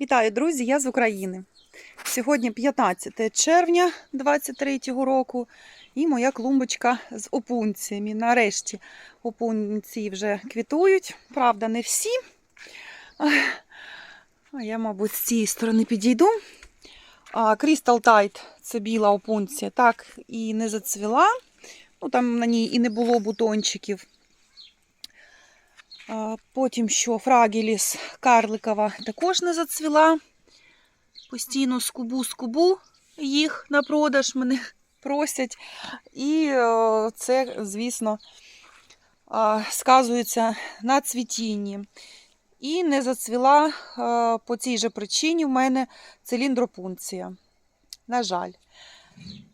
Вітаю, друзі! Я з України. Сьогодні 15 червня 2023 року, і моя клумбочка з опунціями. Нарешті опунції вже квітують. Правда, не всі. А я, мабуть, з цієї сторони підійду. Crystal Tide – це біла опунція, так і не зацвіла. Ну, Там на ній і не було бутончиків. Потім що Фрагіліс карликова також не зацвіла. Постійно скубу скубу їх на продаж мене просять. І е, це, звісно, сказується на цвітінні. І не зацвіла е, по цій же причині в мене циліндропункція. На жаль.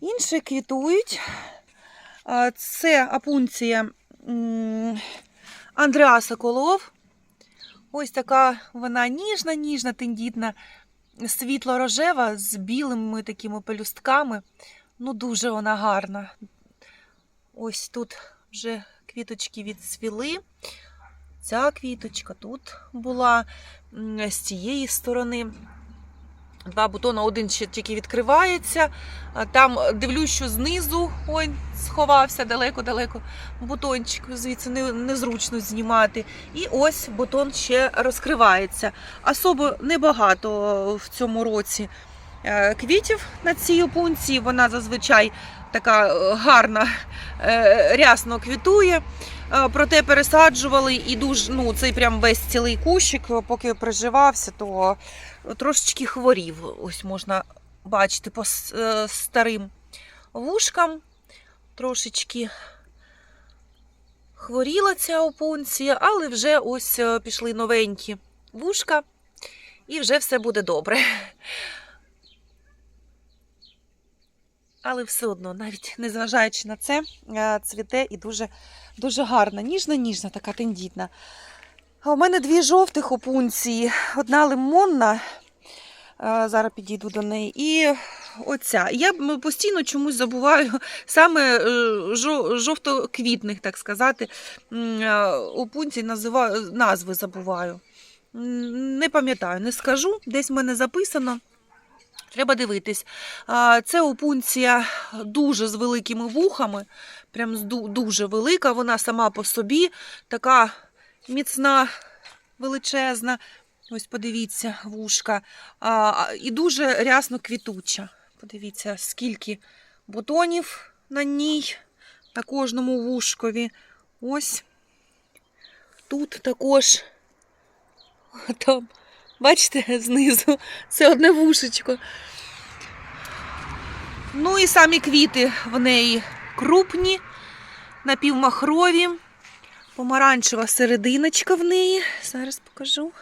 Інші квітують. Це апунція. М, Андреа Соколов. Ось така вона ніжна, ніжна, тендітна, світло-рожева з білими такими пелюстками. Ну, дуже вона гарна. Ось тут вже квіточки відцвіли. Ця квіточка тут була з цієї сторони. Два бутона, один ще тільки відкривається. Там дивлюсь, що знизу ой, сховався далеко-далеко бутончик, звідси не, незручно знімати. І ось бутон ще розкривається. Особо небагато в цьому році е, квітів на цій опунції. Вона зазвичай така е, гарна, е, рясно квітує. Е, Проте пересаджували і дуже ну цей прям весь цілий кущик, поки приживався, то трошечки хворів. Ось можна бачити по старим вушкам. Трошечки хворіла ця опунція, але вже ось пішли новенькі вушка, і вже все буде добре. Але все одно, навіть незважаючи на це, е, цвіте і дуже, дуже гарна, ніжна-ніжна, така тендітна. А у мене дві жовтих опунції, одна лимонна, е, зараз підійду до неї, і оця. Я постійно чомусь забуваю саме е, жо- жовтоквітних, так сказати, опунцій назви забуваю. Не пам'ятаю, не скажу, десь в мене записано. Треба дивитись. Це опунція дуже з великими вухами, прям дуже велика. Вона сама по собі така міцна, величезна. Ось подивіться, вушка. І дуже рясно квітуча. Подивіться, скільки бутонів на ній, на кожному вушкові. Ось тут також. Там, бачите, знизу це одне вушечко. Ну і самі квіти в неї крупні, напівмахрові, помаранчева серединочка в неї. Зараз покажу.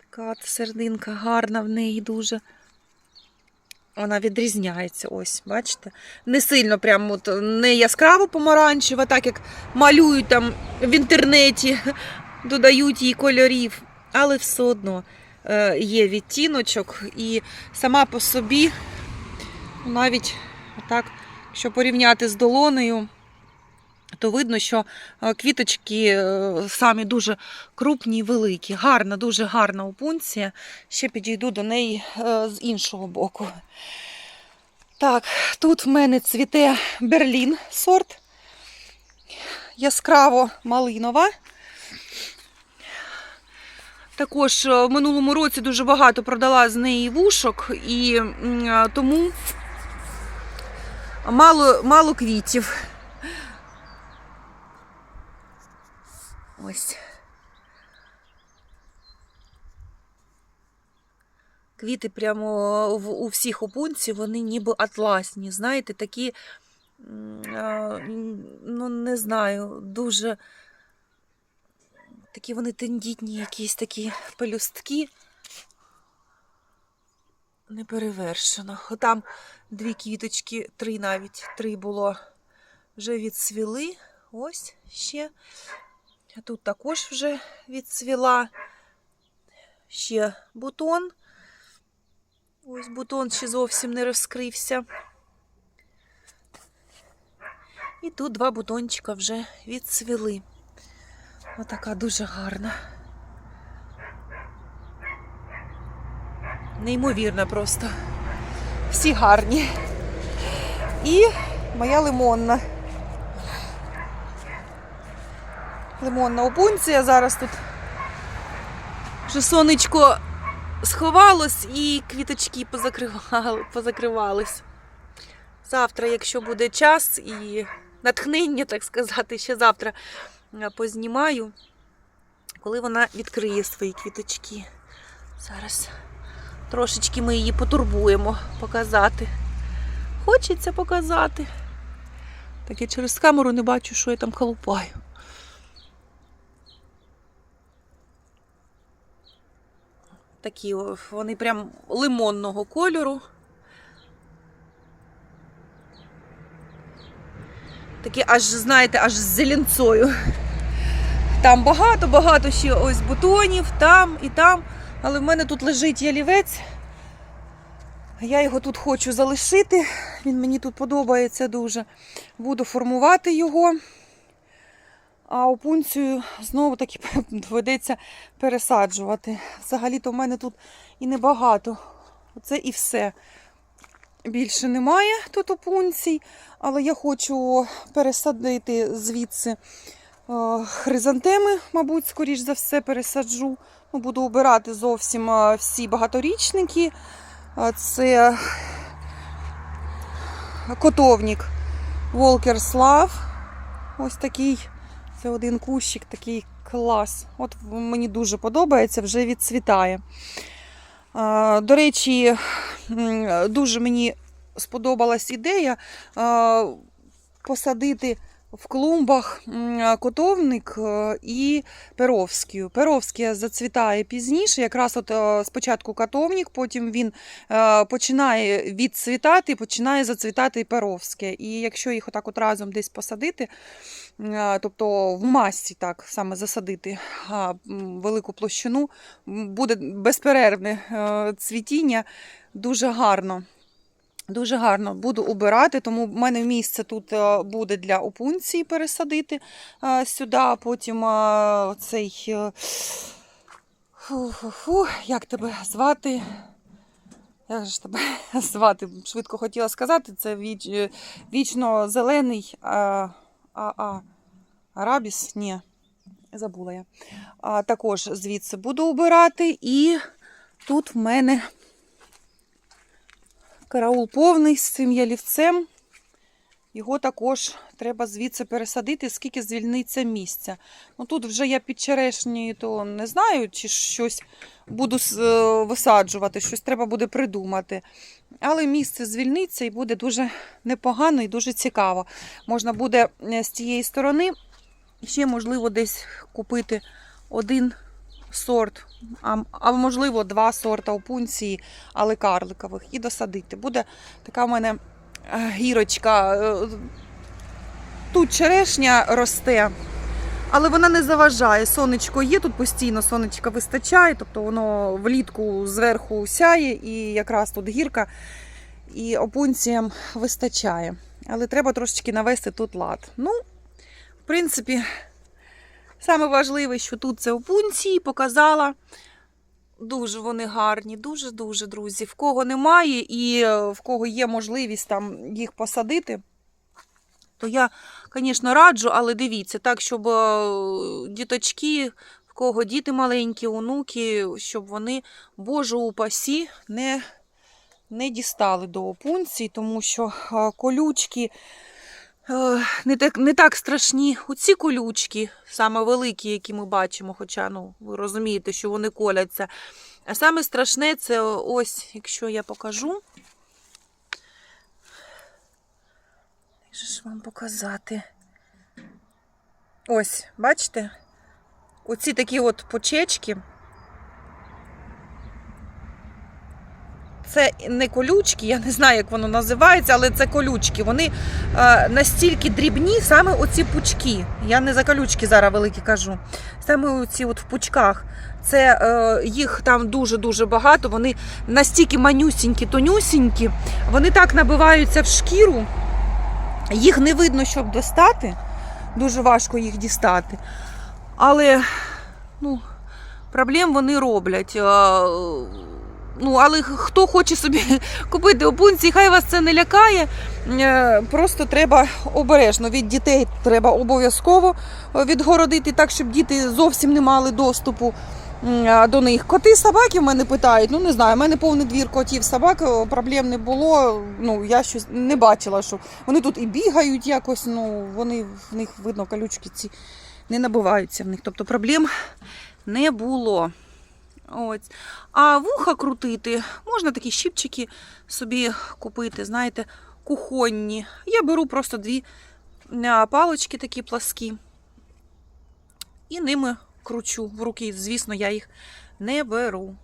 Така серединка гарна в неї дуже. Вона відрізняється, ось, бачите? Не сильно прям от, не яскраво помаранчева, так як малюють там в інтернеті, додають їй кольорів, але все одно е, є відтіночок, і сама по собі, навіть так, якщо порівняти з долонею, то видно, що е, квіточки е, самі дуже крупні і великі. Гарна, дуже гарна опунція. Ще підійду до неї з іншого боку. Так, тут в мене цвіте Берлін сорт. Яскраво малинова. Також е, в минулому році дуже багато продала з неї вушок, і е, тому мало, мало квітів. Ось. Квіти прямо у всіх опунці, вони ніби атласні, знаєте, такі, м, ну не знаю, дуже такі вони тендітні, якісь такі пелюстки. Неперевершено. Там дві квіточки, три навіть, три було вже відцвіли. Ось ще. Тут також вже відцвіла ще бутон. Ось бутон ще зовсім не розкрився. І тут два бутончика вже відцвіли. Отака дуже гарна. Неймовірно просто. Всі гарні. І моя лимонна. Лимонна опунція. Зараз тут вже сонечко сховалось і квіточки позакривали, позакривались. Завтра, якщо буде час і натхнення, так сказати, ще завтра познімаю, коли вона відкриє свої квіточки. Зараз трошечки ми її потурбуємо показати. Хочеться показати. Так я через камеру не бачу, що я там колупаю. Такі вони прям лимонного кольору. Такі аж, знаєте, аж з зеленцою. Там багато-багато ще ось бутонів, там і там. Але в мене тут лежить ялівець. Я його тут хочу залишити. Він мені тут подобається дуже. Буду формувати його. А опунцію знову таки доведеться пересаджувати. Взагалі-то в мене тут і небагато. Оце і все. Більше немає тут опунцій, але я хочу пересадити звідси е, хризантеми, мабуть, скоріш за все, пересаджу. Ну, буду обирати зовсім е, всі багаторічники. Е, Це котовник Волкер Слав. Ось такий. Це один кущик, такий клас. От мені дуже подобається, вже відцвітає. До речі, дуже мені сподобалась ідея посадити в клумбах котовник е, і перовський. Перовський зацвітає пізніше, якраз от е, спочатку котовник, потім він е, починає відцвітати, починає зацвітати перовське. І якщо їх отак от разом десь посадити, тобто в масці так саме засадити велику площину, буде безперервне цвітіння, дуже гарно. Дуже гарно буду убирати, тому в мене місце тут е, буде для опунції пересадити е, сюди, потім е, цей. Фу-фу-фу, як тебе звати? Як ж тебе звати? Швидко хотіла сказати, це віч, вічно зелений а, а, арабіс? Ні, забула я. А, також звідси буду убирати, і тут в мене караул повний з цим ялівцем. Його також треба звідси пересадити, скільки звільниться місця. Ну тут вже я під черешнею, то не знаю, чи щось буду е, висаджувати, щось треба буде придумати. Але місце звільниться і буде дуже непогано і дуже цікаво. Можна буде е, з тієї сторони ще, можливо, десь купити один сорт, а, можливо, два сорта опунції, але карликових, і досадити. Буде така в мене е, гірочка. е, Тут черешня росте, але вона не заважає. Сонечко є, тут постійно сонечка вистачає, тобто воно влітку зверху сяє, і якраз тут гірка, і опунціям вистачає. Але треба трошечки навести тут лад. Ну, в принципі, саме важливе, що тут це опунції, показала. Дуже вони гарні, дуже-дуже, друзі. В кого немає і е, в кого є можливість там їх посадити, то я, звісно, раджу, але дивіться, так, щоб е, діточки, в кого діти маленькі, онуки, щоб вони, боже упасі, не, не дістали до опунцій, тому що е, колючки не так, не так страшні. Оці колючки, саме великі, які ми бачимо, хоча ну, ви розумієте, що вони коляться. А саме страшне це ось, якщо я покажу. Як же ж вам показати? Ось, бачите? Оці такі от почечки. Це не колючки, я не знаю, як воно називається, але це колючки. Вони е, настільки дрібні, саме оці пучки. Я не за колючки зараз великі кажу. Саме оці от в пучках. Це е, їх там дуже-дуже багато. Вони настільки манюсінькі, тонюсінькі, вони так набиваються в шкіру. Їх не видно, щоб достати. Дуже важко їх дістати. Але ну, проблем вони роблять. Е, Ну, але хто хоче собі купити опунції, хай вас це не лякає. Е, Просто треба обережно від дітей треба обов'язково е, відгородити так, щоб діти зовсім не мали доступу до них. Коти собаки в мене питають. Ну не знаю, в мене повний двір котів собак, е, проблем не було. Ну я щось не бачила, що вони тут і бігають якось. Ну вони в них видно колючки ці не набиваються в них. Тобто проблем не було. Ось. А вуха крутити можна такі щіпчики собі купити, знаєте, кухонні. Я беру просто дві палочки такі пласкі. І ними кручу в руки. Звісно, я їх не беру.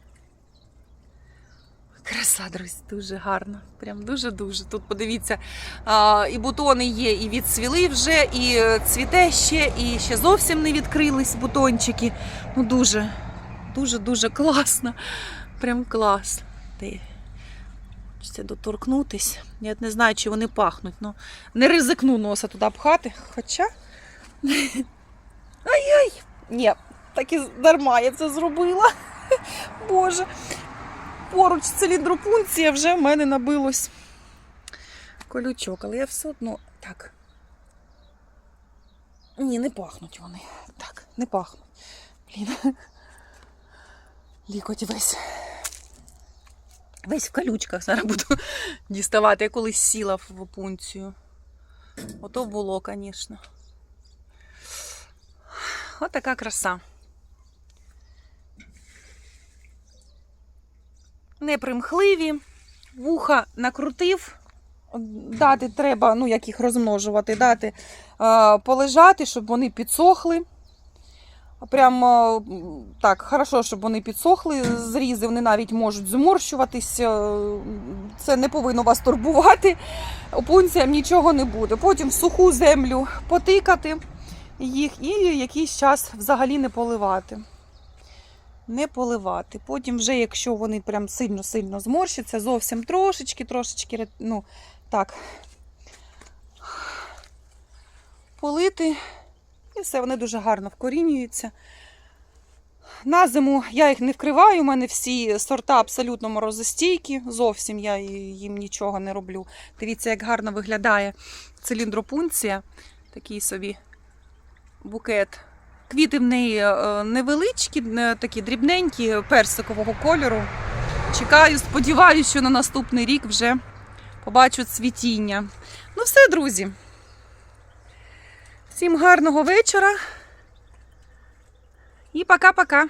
Краса, друзі, дуже гарна. Прям дуже-дуже. Тут подивіться, і бутони є, і відцвіли вже, і е, цвіте ще, і ще зовсім не відкрились бутончики. Ну, дуже, дуже-дуже класно. Прям клас. Хочеться доторкнутись. Я не знаю, чи вони пахнуть. Ну, не ризикну носа туди пхати. Хоча. Ай-ай! Ні, так і дарма я це зробила. Боже. Поруч циліндропункція вже в мене набилось колючок, але я все одно. Так. Ні, не пахнуть вони. Так, не пахнуть. Блін. Лікоть весь. Весь в колючках зараз буду діставати. Я колись сіла в опунцію. Ото було, звісно. Ось така краса. Непримхливі, вуха накрутив. Дати треба, ну як їх розмножувати, дати полежати, щоб вони підсохли. Прям е, так, хорошо, щоб вони підсохли. Зрізи вони навіть можуть зморщуватись. е, Це не повинно вас турбувати. Опунціям нічого не буде. Потім в суху землю потикати їх і якийсь час взагалі не поливати. Не поливати. Потім, вже, якщо вони прям сильно-сильно зморщаться, зовсім трошечки, трошечки, ну, так, полити. І все, вони дуже гарно вкорінюються. На зиму я їх не вкриваю, у мене всі сорта абсолютно морозостійкі, зовсім я їм нічого не роблю. Дивіться, як гарно виглядає циліндропунція, такий собі букет. Квіти в неї е, невеличкі, е, такі дрібненькі, персикового кольору. Чекаю, сподіваюся, що на наступний рік вже побачу цвітіння. Ну все, друзі. Всім гарного вечора. І пока-пока.